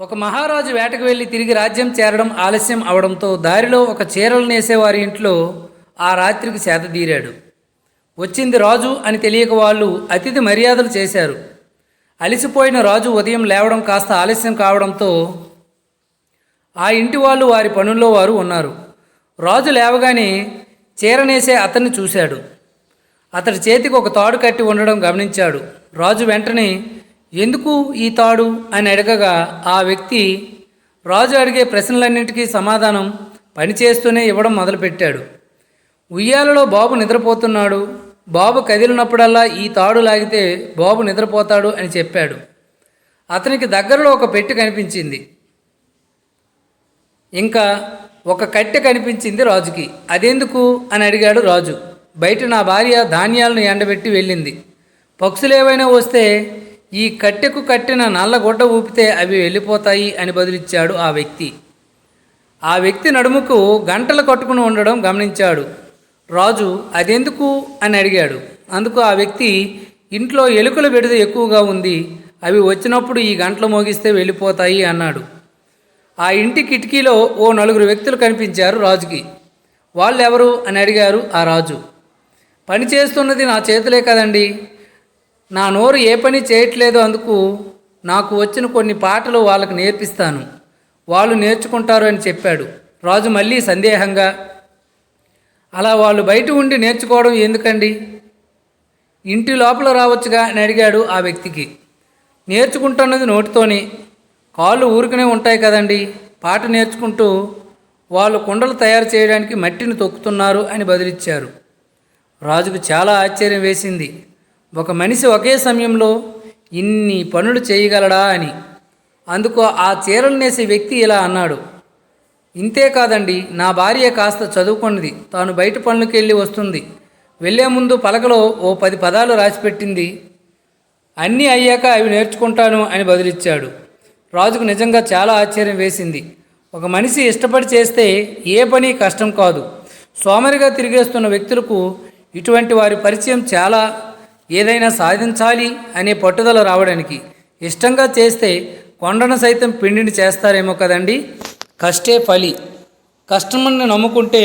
ఒక మహారాజు వేటకు వెళ్ళి తిరిగి రాజ్యం చేరడం ఆలస్యం అవడంతో దారిలో ఒక చీరలు నేసేవారి ఇంట్లో ఆ రాత్రికి సేదతీరాడు వచ్చింది రాజు అని తెలియక వాళ్ళు అతిథి మర్యాదలు చేశారు. అలిసిపోయిన రాజు ఉదయం లేవడం కాస్త ఆలస్యం కావడంతో ఆ ఇంటి వాళ్ళు వారి పనుల్లో వారు ఉన్నారు. రాజు లేవగానే చీరనేసే అతన్ని చూశాడు. అతడి చేతికి ఒక తాడు కట్టి ఉండడం గమనించాడు. రాజు వెంటనే ఎందుకు ఈ తాడు అని అడగగా ఆ వ్యక్తి రాజు అడిగే ప్రశ్నలన్నింటికీ సమాధానం పనిచేస్తూనే ఇవ్వడం మొదలుపెట్టాడు. ఉయ్యాలలో బాబు నిద్రపోతున్నాడు. బాబు కదిలినప్పుడల్లా ఈ తాడు లాగితే బాబు నిద్రపోతాడు అని చెప్పాడు. అతనికి దగ్గరలో ఒక పెట్టి కనిపించింది. ఇంకా ఒక కట్టె కనిపించింది రాజుకి. అదెందుకు? అని అడిగాడు రాజు. బయట నా భార్య ధాన్యాలను ఎండబెట్టి వెళ్ళింది. పక్షులేవైనా వస్తే ఈ కట్టెకు కట్టిన నల్ల గుడ్డ ఊపితే అవి వెళ్ళిపోతాయి అని బదులిచ్చాడు ఆ వ్యక్తి. ఆ వ్యక్తి నడుముకు గంటలు కట్టుకుని ఉండడం గమనించాడు. రాజు అదెందుకు? అని అడిగాడు. అందుకు ఆ వ్యక్తి ఇంట్లో ఎలుకల విడుద ఎక్కువగా ఉంది. అవి వచ్చినప్పుడు ఈ గంటలు మోగిస్తే వెళ్ళిపోతాయి అన్నాడు. ఆ ఇంటి కిటికీలో ఓ నలుగురు వ్యక్తులు కనిపించారు రాజుకి. వాళ్ళు ఎవరు అని అడిగారు ఆ రాజు. పని చేస్తున్నది నా చేతులే కదండి. నా నోరు ఏ పని చేయట్లేదు అందుకు నాకు వచ్చిన కొన్ని పాటలు వాళ్ళకి నేర్పిస్తాను. వాళ్ళు నేర్చుకుంటారు అని చెప్పాడు. రాజు మళ్ళీ సందేహంగా అలా వాళ్ళు బయట ఉండి నేర్చుకోవడం ఎందుకండి? ఇంటి లోపల రావచ్చుగా అని అడిగాడు ఆ వ్యక్తికి. నేర్చుకుంటున్నది నోటితోనే. కాళ్ళు ఊరికనే ఉంటాయి కదండి. పాట నేర్చుకుంటూ వాళ్ళు కుండలు తయారు చేయడానికి మట్టిని తొక్కుతున్నారు అని బదిలిచ్చారు. రాజుకు చాలా ఆశ్చర్యం వేసింది. ఒక మనిషి ఒకే సమయంలో ఇన్ని పనులు చేయగలడా అని. అందుకు ఆ చీరలు నేసే వ్యక్తి ఇలా అన్నాడు. ఇంతే కాదండి నా భార్య కాస్త చదువుకున్నది. తాను బయట పనులకు వెళ్ళి వస్తుంది. వెళ్ళే ముందు పలకలో ఓ పది పదాలు రాసిపెట్టింది. అన్నీ అయ్యాక అవి నేర్చుకుంటాను అని బదులిచ్చాడు. రాజుకు నిజంగా చాలా ఆశ్చర్యం వేసింది. ఒక మనిషి ఇష్టపడి చేస్తే ఏ పని కష్టం కాదు. సోమరిగా తిరిగేస్తున్న వ్యక్తులకు ఇటువంటి వారి పరిచయం చాలా ఏదైనా సాధించాలి అనే పట్టుదల రావడానికి ఇష్టంగా చేస్తే కొండను సైతం పిండిని చేస్తారేమో కదండి. కష్టే ఫలి. కష్టమని నమ్ముకుంటే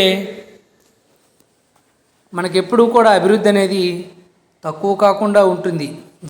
మనకెప్పుడూ కూడా అభివృద్ధి అనేది తక్కువ కాకుండా ఉంటుంది.